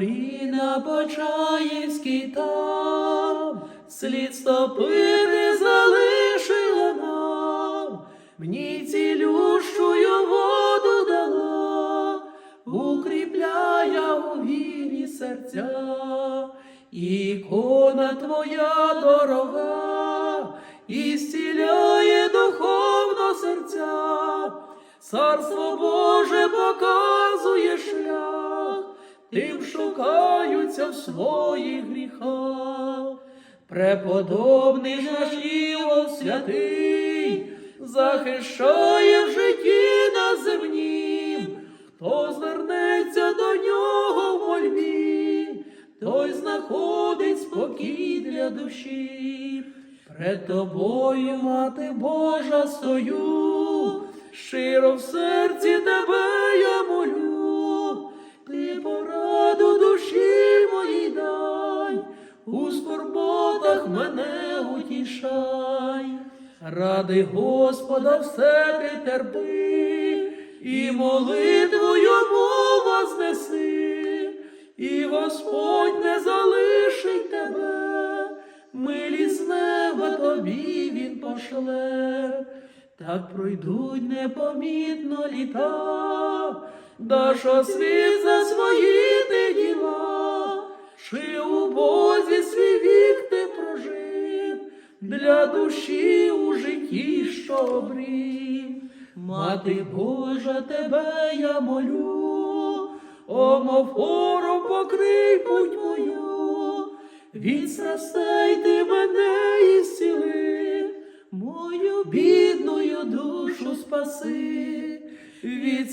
горі на Почаївській там, слід стопити залишила нам, мені цілющую воду дала, укріпляє у вірі серця, ікона твоя дорога, і зціляє духовно серця. Царство Боже показує шлях, тим шукаються в своїх гріхах. Преподобний наш Іо святий, захищає в житті на земнім, хто звернеться до нього в мольбі, той знаходить спокій для душі. Пред тобою, мати Божа, стою, щиро в у скорботах мене утішай, ради Господа все ти терпи, і молитву йому вознеси, і Господь не залишить тебе, милість з неба тобі він пошле. Так пройдуть непомітно літа, даш освіт за свої ти діла, для душі у житті, що обрів. Мати Божа, тебе я молю, омофором покрий путь мою, відстрастай ти мене і зціли, мою бідною душу спаси, від